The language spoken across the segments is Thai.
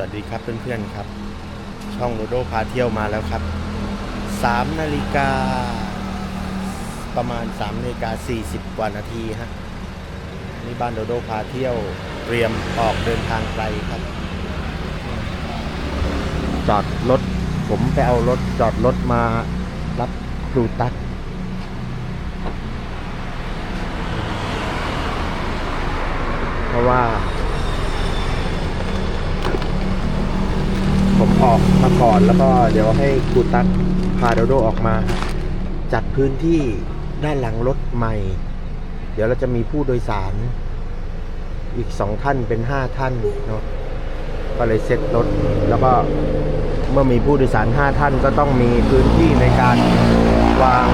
วัสดีครับเพื่อนๆครับ ช่องโดโดพาเที่ยวมาแล้วครับ3นาฬิกาประมาณ3นาฬิกา40 กว่านาทีฮะนี่บ้านโดโดพาเที่ยวเตรียมออกเดินทางไกลครับจอดรถผมไปเอารถจอดรถมารับครูตักเพราะว่า ผมออกมาก่อนแล้วก็เดี๋ยวให้ครูตั๊กพาโดโดออกมา จัดพื้นที่ด้านหลังรถใหม่ เดี๋ยวเราจะมีผู้โดยสาร อีกสองท่านเป็นห้าท่านเนาะก็เลยเซ็ตรถแล้วก็เมื่อมีผู้โดยสารห้าท่านก็ต้องมีพื้นที่ในการวาง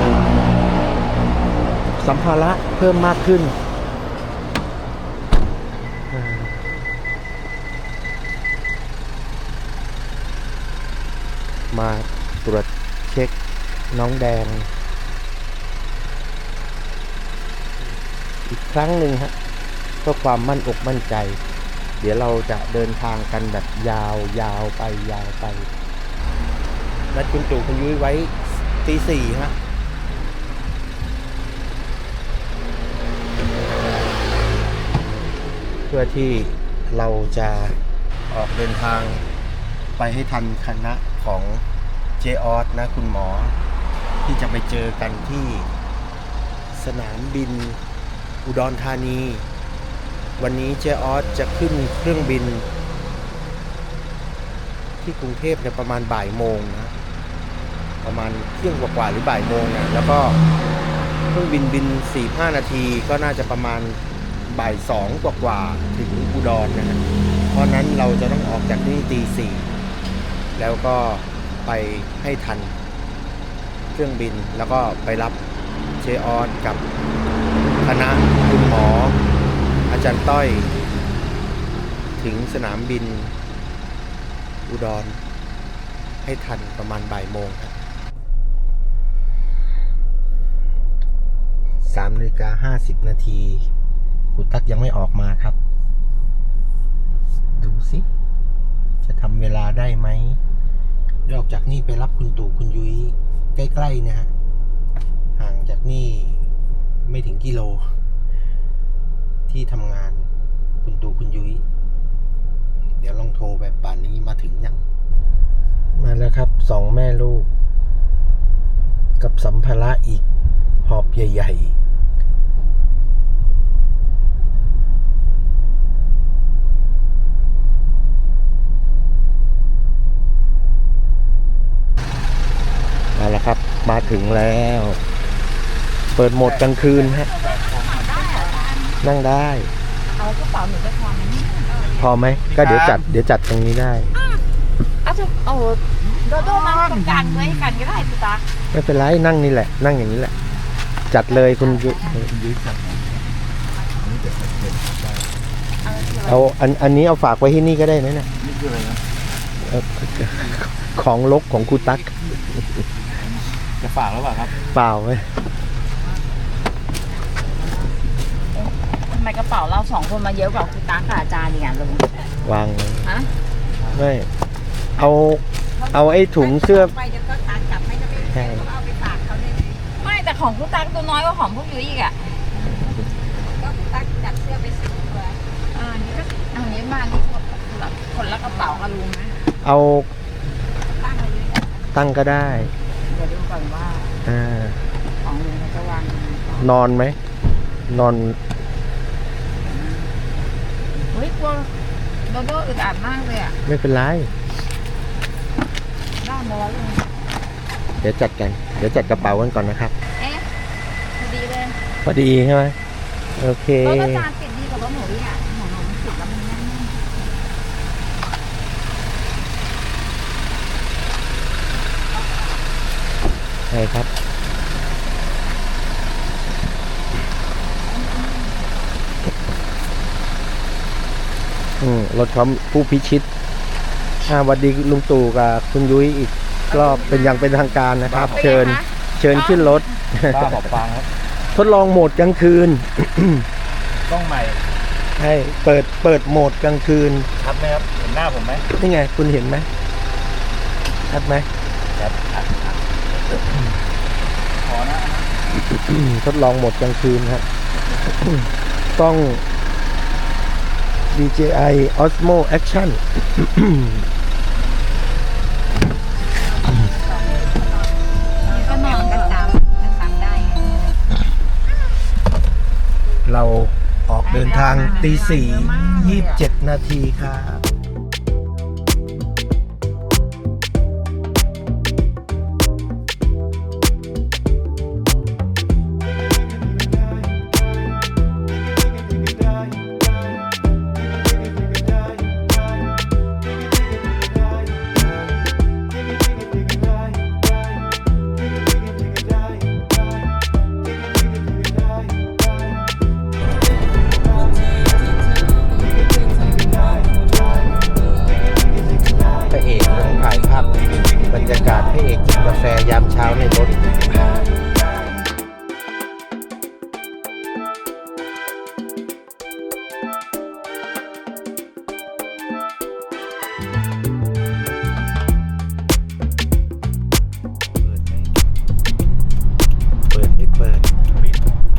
สัมภาระเพิ่มมากขึ้นอ่า มาตรวจเช็คน้องแดง อีกครั้งหนึ่งฮะเพื่อความมั่นอกมั่นใจ เดี๋ยวเราจะเดินทางกันแบบยาวยาวไปยาวไปนัดคุณตู่คุณยุ้ยไว้ตีสี่ฮะเพื่อที่เราจะออกเดินทาง ไปให้ทันคณะของเจออสนะคุณหมอ ที่จะไปเจอกันที่สนามบินอุดรธานี วันนี้เจออสจะขึ้นเครื่องบิน ที่กรุงเทพในยประมาณบ่ายโมงนะประมาณเที่ยงกว่าๆหรือบ่ายโมงนะแล้วก็เครื่องบินบิน 4-5 นาทีก็น่าจะประมาณบ่ายสองกว่าๆถึงอุดรนะฮะเพราะนั้นเราจะต้องออกจากที่นี่ตีสี่ แล้วก็ไปให้ทันเครื่องบินแล้วก็ไปรับเจออสกับคณะคุณหมอ อาจารย์ต้อย ถึงสนามบิน อุดร ให้ทันประมาณบ่ายโมงครับสามนาฬิกาห้าสิบนาทีครูตักยังไม่ออกมาครับ ดูสิ ทำเวลาได้ไหมเดี๋ยวออกจากนี่ไปรับคุณตู่คุณยุ้ยใกล้ๆนะฮะ ห่างจากนี่ไม่ถึงกิโล ที่ทำงานคุณตู่คุณยุ้ยเดี๋ยวลองโทรไปป่านนี้มาถึงยัง มาแล้วครับสองแม่ลูก กับสัมภาระอีก หอบใหญ่ ๆ มา แล้วครับ มาถึงแล้ว เปิดโหมดกลางคืนฮะ นั่งได้ เอากระเป๋าหนูไปพอไหมเนี่ยพอไหม ก็เดี๋ยวจัด เดี๋ยวจัดตรงนี้ได้ เอาจะเอาโดโดมาตรงกลางไว้กันก็ได้ตุ๊ตาไม่เป็นไรนั่งนี่แหละ นั่งอย่างนี้แหละ จัดเลยคุณยุยุ้ยจัดเอาอันอันนี้เอาฝากไว้ที่นี่ก็ได้นะเนี่ยนี่คืออะไรนะเอ่อของลกของครูตั๊ก จะฝากแล้วเปล่าครับ เปล่าไหมทำไมกระเป๋าเราสองคนมาเยอะกว่าคุณตากับอาจารย์อีกอะลุงวางไว้ฮะไม่เอาเอาไอ้ถุงเสื้อไปเดี๋ยวก็ตามจับไม่จะไม่ใช่เขาเอาไปฝากเขาได้ไงไม่แต่ของคุณตาตัวน้อยกว่าของพวกยุ้ยอีกอะก็ตักจัดเสื้อไปสิบตัวอ่านี่ก็อันนี้มานี่คนละคนละกระเป๋ากับลุงนะเอาตั้งไว้เลยตั้งก็ได้ เดี๋ยวดูก่อนว่าอ่า ของลุงเขาจะวางยังไงนอนไหม นอน เฮ้ยกลัวโดโดอึดอัดมากเลยอะไม่เป็นไร ด้านมาแล้วลุงเดี๋ยวจัดกัน เดี๋ยวจัดกระเป๋ากันก่อนนะครับ เอ๊ะพอดีเลยพอดีใช่ไหมโอเค รถอาจารย์ติดดีกว่ารถหนูอีกอะของหนูมันติดแล้วมันแน่นๆ ใช่ครับ อืมรถเขาผู้พิชิตอ่าสวัสดีลุงตู่กับคุณยุ้ยอีกรอบเป็นอย่างเป็นทางการนะครับเป็นไงเชิญคะเชิญขึ้นรถป้าหอบฟางครับ ทดลองโหมดกลางคืนกล้องใหม่ให้เปิดเปิดโหมดกลางคืน ชัดไหมครับ เห็นหน้าผมไหมนี่ไง คุณเห็นไหมชัดไหม ชัดชัดชัดขอนะ ทดลองหมดกลางคืนครับต้อง DJI Osmo Action ก็นอนก็ตามก็ตามได้ เราออกเดินทางตีสี่ยี่สิบเจ็ดนาทีครับ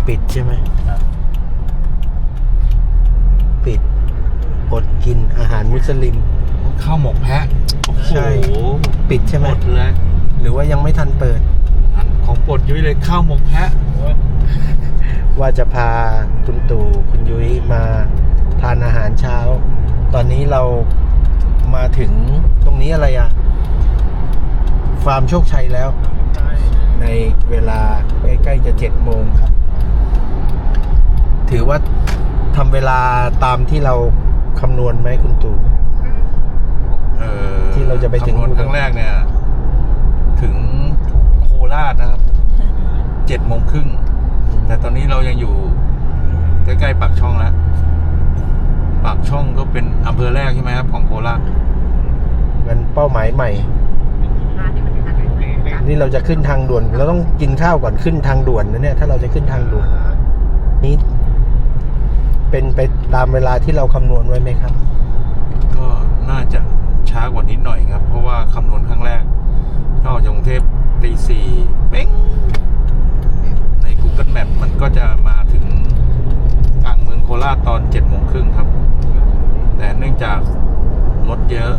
ปิดใช่ไหมครับปิดอดกินอาหารมุสลิม ข้าวหมกแพะโอ้โหใช่ ปิดใช่ไหมหมดเลยหรือว่ายังไม่ทันเปิด อันของโปรดยุ้ยเลยข้าวหมกแพะว่าจะพาคุณตู่คุณยุ้ยมาทานอาหารเช้า ตอนนี้เรามาถึงตรงนี้อะไรอะฟาร์มโชคชัยแล้ว ในเวลาใกล้ ๆ จะเจ็ดโมงครับ ถือว่าทำเวลาตามที่เราคำนวณไหมคุณตู่ เออที่เราจะไปถึง คำนวณครั้งแรกเนี่ย ถึงโคราชนะครับเจ็ดโมงครึ่ง แต่ตอนนี้เรายังอยู่ ใกล้ๆปากช่องแล้วปากช่องก็เป็นอำเภอแรกใช่ไหมครับ ของโคราช มันเป้าหมายใหม่ ร้านนี้มันข นาดไหนนี่เราจะขึ้นทางด่วนเราต้องกินข้าวก่อนขึ้นทางด่วนนะเนี่ยถ้าเราจะขึ้นทางด่วน นี้ เป็นไปตามเวลาที่เราคำนวณไว้ไหมครับ ก็น่าจะช้ากว่านิดหน่อยครับ เพราะว่าคำนวณครั้งแรกก็ออกจากกรุงเทพตีสี่เป้งใน Google Map มันก็จะมาถึงกลางเมืองโคราชตอนเจ็ดโมงครึ่งครับ แต่เนื่องจากรถเยอะ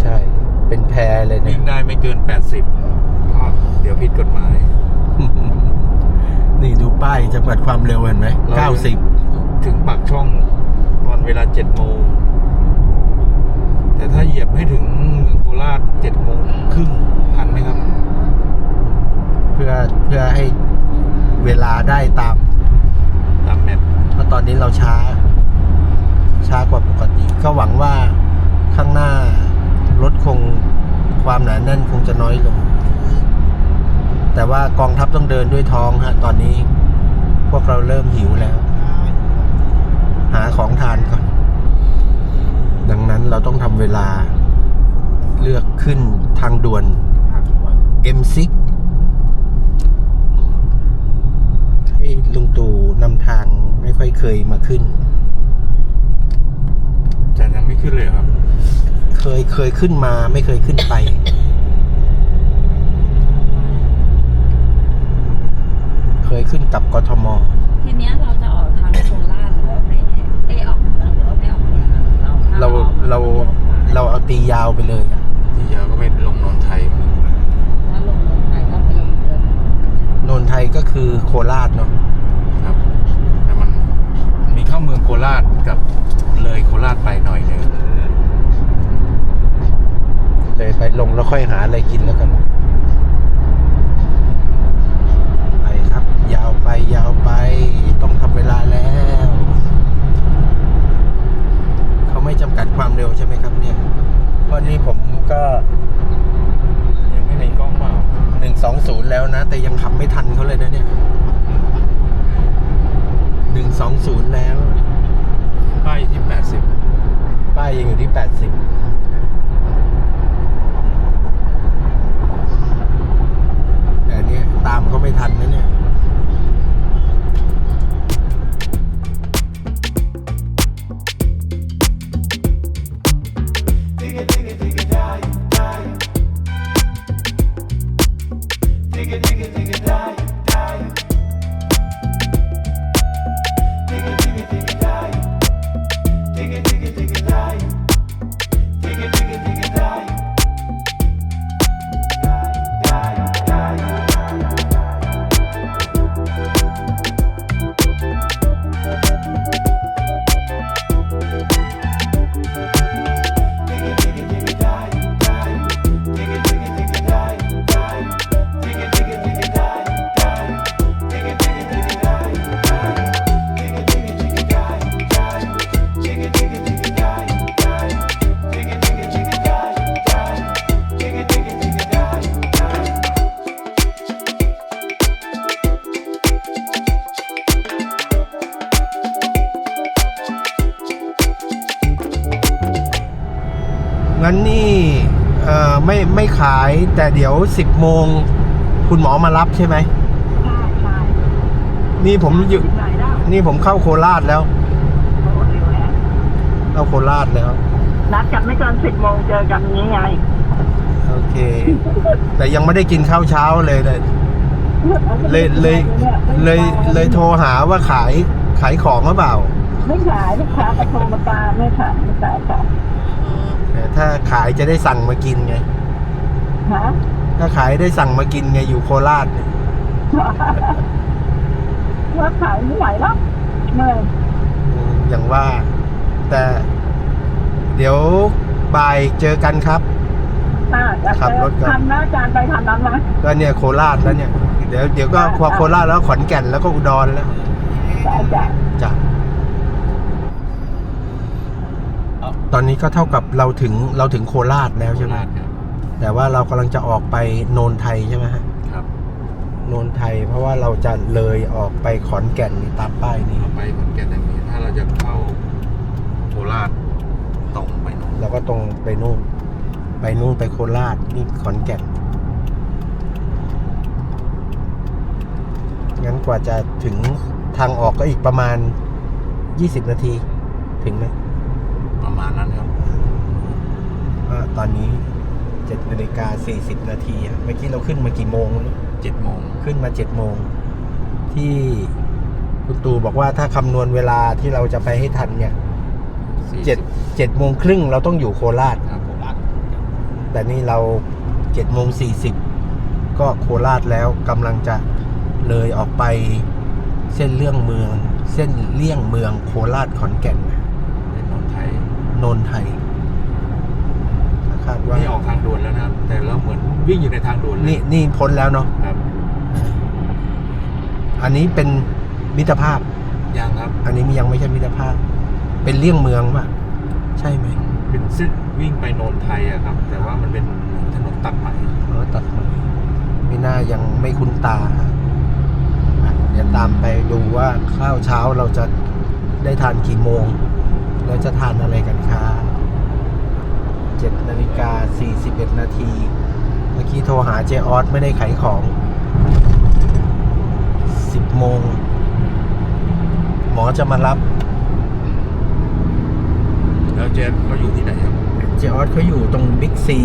ใช่ เป็นแพรเลยเนี่วิ่ยงได้ไม่เกิน 80ก็เดี๋ยวผิดกฎหมาย นี่ดูป้ายจะเปิดความเร็วเห็นไหมเรา เก้าสิบถึงปากช่องตอนเวลาเจ็ดโมง แต่ถ้าเหยียบให้ถึงเมืองโคราชเจ็ดโมงครึ่งทันไหมครับ เพื่อเพื่อให้เวลาได้ตาม ตามแมปเพราะตอนนี้เราช้า ช้ากว่าปกติ ก็หวังว่าข้างหน้ารถคงความหนาแน่นคงจะน้อยลง แต่ว่ากองทัพต้องเดินด้วยท้องฮะตอนนี้ พวกเราเริ่มหิวแล้ว หาของทานก่อน ดังนั้นเราต้องทำเวลาเลือกขึ้นทางด่วน M6 ให้ลุงตู่นำทางไม่ค่อยเคยมาขึ้นจะยังไม่ขึ้นเลยเหรอครับ เคยเคยขึ้นมาไม่เคยขึ้นไป เคยขึ้นกับกทม ทีเนี้ยเราจะออกทางโคราชหรือว่าไม่เอยออกเมืองหรือว่าไม่ออกเมืองเราเราเรา เราเอาตียาวไปเลยอะที่ยาวก็ไปลงนนทไทยว่าลงลงไปก็ไปลงเดินนนไทยก็คือโคราชเนาะครับแต่มันมีเข้าเมืองโคราชกับเลยโคราชไปหน่อยหนึงเลยไปลงแล้วค่อยหาอะไรกินแล้วกัน ไปยาวไป ต้องทำเวลาแล้ว เขาไม่จำกัดความเร็วใช่ไหมครับเนี่ยเพราะนี้ผมก็ยังไม่มีกล้องเปล่าหนึ่งสองศูนย์แล้วนะ แต่ยังขับไม่ทันเขาเลยนะเนี่ยหนึ่งสองศูนย์แล้ว ป้ายที่แปดสิบป้ายยังอยู่ที่แปดสิบแต่อันเนี้ยตามเขาไม่ทันนะเนี่ย งั้น ขาย แต่เดี๋ยวสิบโมง คุณหมอมารับใช่ไหมใช่ใช่นี่ผมอยู่ไหนแล้วนี่ผมเข้าโคราชแล้ว โอ้เร็วแล้วเข้าโคราชแล้ว นัดกันไม่เกินสิบโมงเจอกันนี้ไง โอเค แต่ยังไม่ได้กินข้าวเช้าเลยเลยเลยเลยเลยเลยโทรหาว่าขายขายของหรือเปล่าไม่ขายลูกค้ากระโทรมาตามไม่ขายไม่ขายค่ะแต่ถ้าขายจะได้สั่งมากินไง ฮะถ้าขายได้สั่งมากินไงอยู่โคราชเนี่ยว่าขายไม่ไหวแล้วเมื่อยอืมอย่างว่า แต่ เดี๋ยวบ่ายเจอกันครับน่าจะขับรถก่อนทำนะอาจารย์ไปทำนั้นนะก็เนี่ยโคราชแล้วเนี่ย เดี๋ยวเดี๋ยวก็พอโคราชแล้วขอนแก่นแล้วก็อุดรแล้วแต่อาจารย์จ้ะตอนนี้ก็เท่ากับเราถึงเราถึงโคราชแล้วโคใช่ไหมราชครับ แต่ว่าเรากำลังจะออกไปโนนไทยใช่ไหมฮะครับโนนไทย เพราะว่าเราจะเลยออกไปขอนแก่นนี่ตามป้ายนี้ เราไปขอนแก่นอย่างนี้ ถ้าเราจะเข้าโคราชตรงไปโน่นแล้วก็ตรงไปนู่น ไปนู่นไปโคราชนี่ขอนแก่น งั้นกว่าจะถึงทางออกก็อีกประมาณ 20 นาที ถึงไหมประมาณนั้นครับ ก็ตอนนี้ 7นาฬิกา40นาทีอะเมื่อกี้เราขึ้นมากี่โมงไม่รู้เจ็ดโมงขึ้นมา7โมง ที่คุณตูบอกว่าถ้าคำนวณเวลาที่เราจะไปให้ทันเนี่ยสี่เจ็ดสิบเจ็ดโมงครึ่งเราต้องอยู่โคราชครับผมแต่นี่เราเจ็ดโมงสี่สิบก็โคราชแล้วกำลังจะเลยออกไปเส้นเลี่ยงเมือง เส้นเลี่ยงเมืองโคราชขอนแก่นเป็นนนไทยโนนไทย คาดว่า นี่ออกทางด่วนแล้วนะแต่เราเหมือนวิ่งอยู่ในทางด่วนเลยนี่นี่พ้นแล้วเนาะครับอันนี้เป็นมิตรภาพ ยังครับ อันนี้ยังไม่ใช่มิตรภาพ เป็นเลี่ยงเมืองป่ะใช่ไหมเป็นเส้นวิ่งไปโนนไทยอะครับ แต่ว่ามันเป็นถนนตัดใหม่เออตัดใหม่ไม่น่ายังไม่คุ้นตาเดี๋ยวตามไปดูว่าข้าวเช้าเราจะได้ทานกี่โมง แล้วจะทานอะไรกันครับ 7นาฬิกา41 นาที เมื่อกี้โทรหาเจออสไม่ได้ขายของ 10 โมง หมอจะมารับ แล้วเจนเขาอยู่ที่ไหนครับเจออสเขาอยู่ตรงบิ๊กซี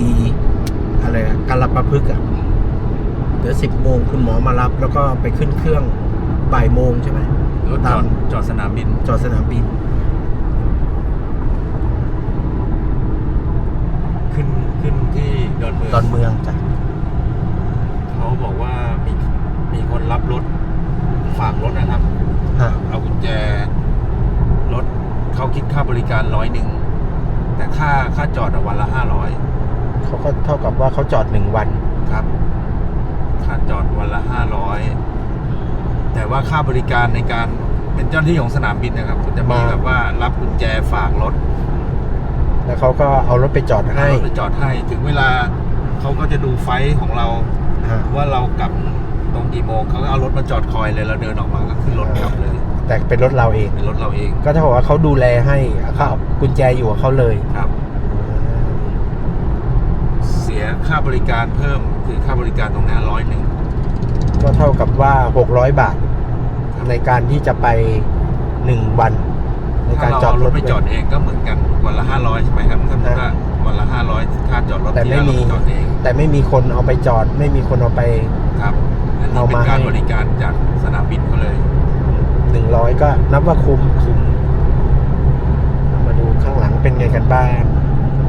อะไรกาลประพฤกอะเดี๋ยว 10 โมงคุณหมอมารับ แล้วก็ไปขึ้นเครื่องบ่ายโมงใช่ไหมรถจอดจอดสนามบิน จอดสนามบิน ดอนเมืองตอนเมืองจ้ะเขาบอกว่ามีมีคนรับรถฝากรถนะครับ ฮะเอากุญแจรถเขาคิดค่าบริการร้อยหนึ่งแต่ค่าค่าจอดอะวันละห้าร้อยเขาก็เท่ากับว่าเขาจอดหนึ่งวัน ครับ ค่าจอดวันละห้าร้อยแต่ว่าค่าบริการในการเป็นเจ้าหน้าที่ของสนามบินนะครับก็จะมีมาแบบว่ารับกุญแจฝากรถ แล้วเขาก็เอารถไปจอดให้เอารถไปจอดให้ถึงเวลาเขาก็จะดูไฟล์ของเราฮะ ว่าเรากลับตรงกี่โมงเขาก็เอารถมาจอดคอยเลยเราเดินออกมาก็ขึ้นรถกลับเลยแต่เป็นรถเราเอง เป็นรถเราเองก็เท่ากับว่าเขาดูแลให้เขาเอากุญแจอยู่กับเขาเลยครับ เสียค่าบริการเพิ่มคือค่าบริการตรงนี้ร้อยหนึ่งก็เท่ากับว่า 600 บาท ในการที่จะไปหนึ่งวัน ในถ้าการเราจอดเอารรถถไปจอดเองก็เหมือนกันวันละห้าร้อยใช่ไหมครับถ้าสมมติว่าวันละห้าร้อยจอดรถแต่ไม่มีที่ร้านเราจอดเองแต่ไม่มีคนเอาไปจอด ไม่มีคนเอาไป ครับอันนี้เอาเป็นมาการให้บริการจากสนามบินเขาเลยหนึ่งร้อยก็นับว่าคุ้มคุ้มมาดูข้างหลังเป็นไงกันบ้าง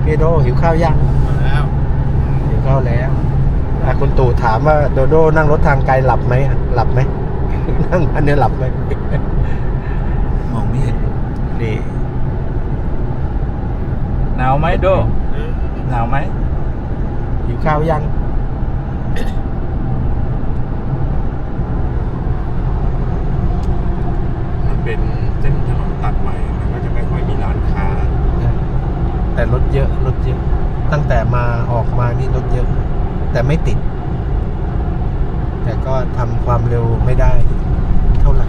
พี่โดหิวข้าวยังแล้ว หิวข้าวแล้วอะคุณตู่ถามว่าโดโดนั่งรถทางไกลหลับไหมหลับไหม นั่งอันนี้หลับไหมมองไม่เห็น นี่ หนาวไหมโดหนาวไหมหิวข้าวยังมันเป็นเส้นถนนตัดใหม่มันก็จะไม่ค่อยมีร้านค้า แต่รถเยอะรถเยอะ ตั้งแต่มาออกมานี่รถเยอะ แต่ไม่ติด แต่ก็ทำความเร็วไม่ได้ เท่าไหร่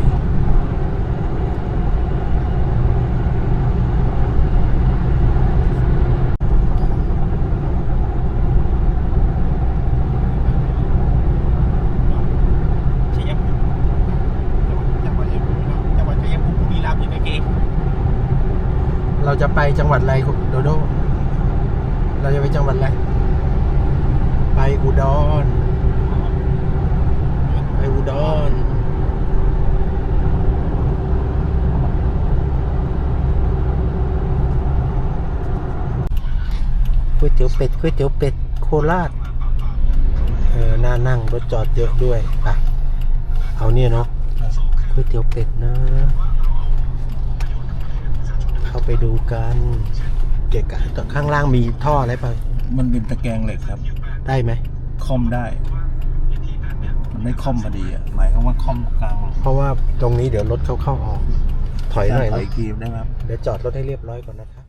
ชัยภูมิจังหวัดชัยภูมิเนาะจังหวัดชัยภูมิบุรีรัมย์อยู่ในเกณฑ์ เรา จะไปจังหวัดอะไรโดโด เราจะไปจังหวัดอะไร ไปอุดร ไปอุดร ก๋วยเตี๋ยวเป็ด ก๋วยเตี๋ยวเป็ด โคราช เออน่านั่งรถจอดเยอะด้วยไปเอาเนี่ยเนาะ ก๋วยเตี๋ยวเป็ดนะ เข้าไปดูกันเกะกะแต่ข้างล่างมีท่ออะไรไปะมันเป็นตะแกรงเหล็กครับ ได้ไหม คอมได้ มันไม่คอมพอดีอะ หมายความว่าคอมกลางลงเพราะว่าตรงนี้เดี๋ยวรถเข้าเข้าออก ถอยหน่อยถอนะยครีมได้ไหมครับเดี๋ยวจอดรถให้เรียบร้อยก่อนนะครับ